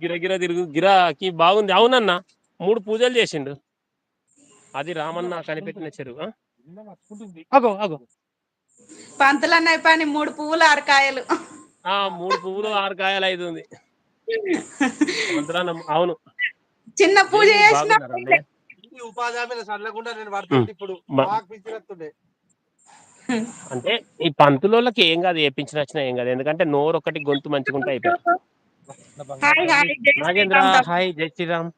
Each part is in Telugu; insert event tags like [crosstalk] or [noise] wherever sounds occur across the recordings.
గిరగిర తిరుగు. గారికి బాగుంది. అవునన్న మూడు పూజలు చేసిండు. అది రామన్న కనిపెట్టిన చెరువు ఆ? అగో అగో. పంతులన్నయ్య పని మూడు పువ్వులు అరకాయలు ఆ మూడు పువ్వులు ఆరు కాయలు ఐదు ఉంది. అవును. చిన్న పూజ చేసిన ఉపాధి చల్లకుండా నేను పడుతుంది ఇప్పుడు అంటే ఈ పంతులోళ్ళకి ఏం కాదు ఏపించిన వచ్చినా ఏం కాదు. ఎందుకంటే నోరు ఒకటి గొంతు మంచిగా అయిపోయింది. హాయ్ హాయ్ జై నాగేంద్ర శ్రీరామ్. తమ్ముడు. హాయ్ జై శ్రీరామ్.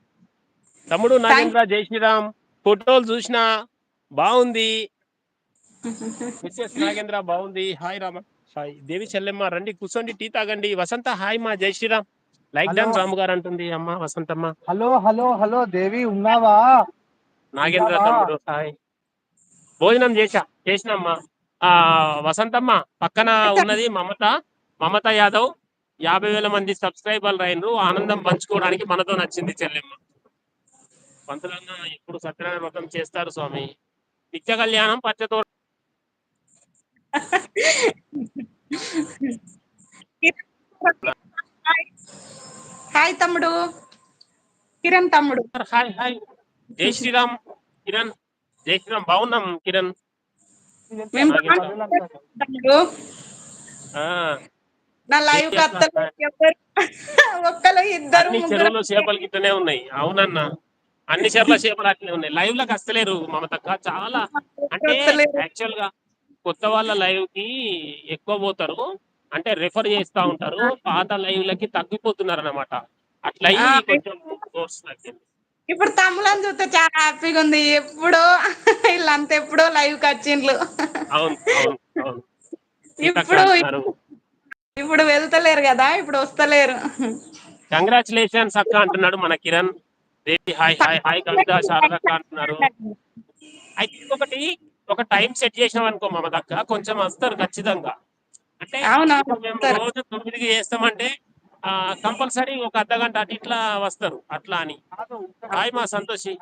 తమ్ముడు నాగేంద్ర జై శ్రీరామ్. ఫోటోలు చూసినా బాగుంది. మిస్సెస్ నాగేంద్ర బాగుంది. హాయ్ రామ. హాయ్. దేవి చెల్లెమ్మ రండి కూర్చోండి టీ తాగండి. వసంత హాయ్ మా జై Sriram. Like done hello. Ramu గారు అంటుంది అమ్మ Vasanthamma. Hello hello hello Devi ఉన్నావా? నాగేంద్ర? తమ్ముడు హాయ్. భోజనం చేశా చేసినమ్మా. ఆ వసంతమ్మ పక్కన ఉన్నది మమత మమత యాదవ్. యాభై వేల మంది సబ్స్క్రైబర్లు అయినరు ఆనందం పంచుకోవడానికి మనతో నచ్చింది చెల్లెమ్మ. పంతులన్న ఎప్పుడు సత్యనారాయణ వ్రతం చేస్తారు స్వామి. నిత్య కళ్యాణం పచ్చతో హాయ్ తమ్ముడు. కిరణ్ తమ్ముడు. Hi hi. జై శ్రీరామ్. కిరణ్. జై శ్రీరామ్. బాగున్నాం కిరణ్ మేము నాగేంద్ర. బాగున్నాం తమ్ముడు ఆ, నా లైవ్ [laughs] ఒక్కరు ఇద్దరు అన్ని చెరువులు చేపలు గిట్టనే ఉన్నాయి. అవునన్నా. అన్ని చెరువుల చేపలు అట్లే ఉన్నాయి. లైవ్లకు వస్తలేరు మమతక్క. చాలా అంటే. యాక్చువల్గా కొత్త వాళ్ళ లైవ్కి ఎక్కువ పోతారు. అంటే రెఫర్ చేస్తా ఉంటారు. పాత లైవ్ లకి తగ్గిపోతున్నారు అనమాట అట్లా అయ్యి ఆ, కొంచెం కోర్స్ తగ్గింది. ఇప్పుడు తమ్ముళ్ళని చూస్తే చాలా హ్యాపీగా ఉంది. ఎప్పుడో వీళ్ళంతా ఎప్పుడో లైవ్కి వచ్చిండ్లు. అవును అవును అవును. ఇప్పుడు ఇప్పుడు వెళ్తలేరు కదా ఇప్పుడు వస్తలేరు. కంగ్రాచులేషన్స్ అక్క అంటున్నాడు మన Kiran. Hi hi hi Kavitha Sharadakka అంటున్నారు. అయితే ఇంకొకటి ఒక టైం సెట్ చేసినాం అనుకో మమతక్క కొంచెం వస్తారు ఖచ్చితంగా. అంటే మేము. రోజు తొమ్మిదికి చేస్తామంటే కంపల్సరీ ఒక అర్ధ గంట అటు ఇట్లా వస్తారు అట్లా అని. హాయ్ మా సంతోషి.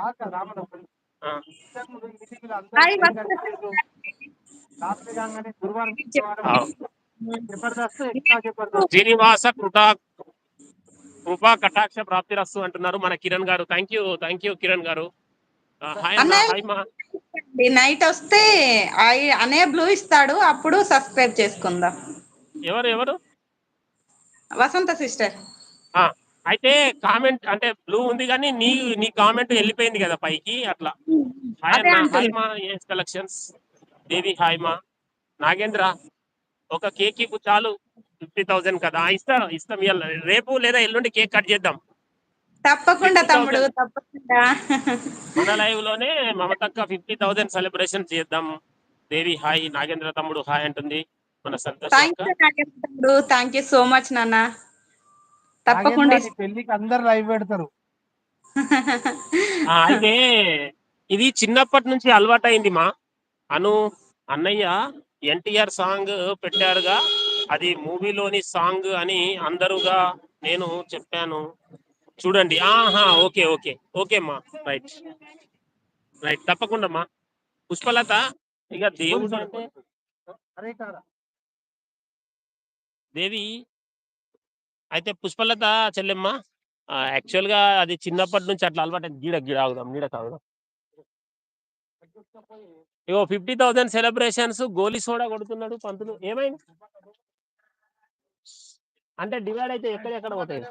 శ్రీనివాస కృపా కృపా కటాక్ష ప్రాప్తి రస్తు అంటున్నారు మన కిరణ్ గారు. Thank you thank you Kiran గారు. ఆ, హాయ్ అన్న అన్నయ్య. హాయ్ మా. నైట్ వస్తే ఐ- అనే బ్లూ ఇస్తాడు అప్పుడు సబ్స్క్రైబ్ చేసుకుందాం. ఎవరు ఎవరు? వసంత సిస్టర్. అయితే కామెంట్ అంటే బ్లూ ఉంది కానీ నీ నీ కామెంట్ వెళ్ళిపోయింది కదా పైకి అట్లా. హాయ్ మా ఎస్ కలెక్షన్స్. దేవి హాయ్ మా. నాగేంద్ర ఒక కేక్ చాలు ఫిఫ్టీ థౌసండ్ కదా. ఇస్తా ఇస్తాం రేపు లేదా ఎల్లుండి కేక్ కట్ చేద్దాం. తప్పకుండా 50,000. తమ్ముడు తప్పకుండా. మన లైవ్లోనే మమతక్క ఫిఫ్టీ థౌసండ్ సెలబ్రేషన్ చేద్దాం. దేవి హాయ్ నాగేంద్ర తమ్ముడు హాయ్ అంటుంది. మన Santosh thank you so much నాన్న తప్పకుండా పెళ్ళికి అందరు లైవ్ పెడతారు. [laughs] ఆ, అయితే ఇది చిన్నప్పటి నుంచి అలవాటైంది మా. అను అన్నయ్య ఎన్టీఆర్ సాంగ్ పెట్టారుగా. అది మూవీలోని సాంగ్ అని అందరుగా నేను చెప్పాను. చూడండి. ఆహా ఓకే ఓకే. ఓకే మా. రైట్ రైట్ తప్పకుండా మా. పుష్పలత ఇక దేవుడు అంటే అరే కాదా దేవి అయితే పుష్పలత చెల్లెమ్మ యాక్చువల్గా అది చిన్నప్పటి నుంచి అట్లా అలవాటు గీడ గీడ ఆగుదాం గీడ తాగుదాం. ఇగో ఫిఫ్టీ థౌసండ్ సెలబ్రేషన్స్ గోలీ సోడా కొడుతున్నాడు పంతులు. ఏమైంది? అంటే డివైడ్ అయితే ఎక్కడెక్కడ పోతాయి?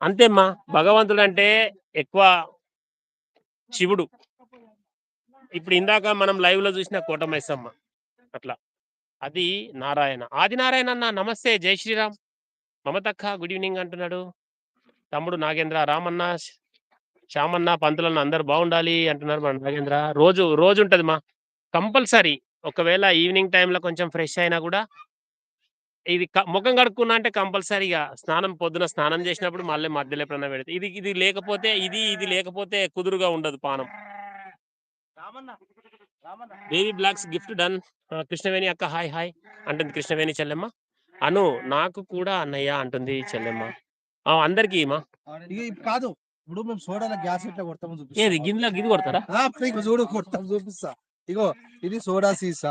అంతేమ్మా భగవంతుడు అంటే ఎక్కువ శివుడు. ఇప్పుడు ఇందాక మనం లైవ్లో చూసిన కోటమైసమ్మ అట్లా. అది నారాయణ. ఆది నారాయణ అన్న నమస్తే జై శ్రీరామ్. మమతక్క గుడ్ ఈవినింగ్ అంటున్నాడు. తమ్ముడు నాగేంద్ర రామన్న శ్యామన్న పంతులన్న అందరు బాగుండాలి అంటున్నారు మన నాగేంద్ర. రోజు రోజు ఉంటుంది మా. కంపల్సరీ ఒకవేళ ఈవినింగ్ టైంలో కొంచెం ఫ్రెష్ అయినా కూడా ఇది ముఖం కడుక్కున్నా అంటే కంపల్సరీగా స్నానం పొద్దున స్నానం చేసినప్పుడు మళ్ళీ మధ్యలో ఎప్పుడన్నా పెడితే. ఇది ఇది లేకపోతే ఇది ఇది లేకపోతే కుదురుగా ఉండదు పానం. Ramanna. Baby blocks gift done. Krishnaveni అక్క హాయ్ హాయ్ అంటుంది కృష్ణవేణి చెల్లెమ్మ. అను నాకు కూడా అన్నయ్య అంటుంది చెల్లెమ్మ. ఆ, అందరికీ మా కాదు ఇప్పుడు మేము సోడాలో గ్యాస్ ఎట్లా కొడతామో ఏది చూపిస్తా గిన్నెలో గిది కొడతారా చూడు కొడతాం చూపిస్తా. ఇగో ఇది సోడా సీసా.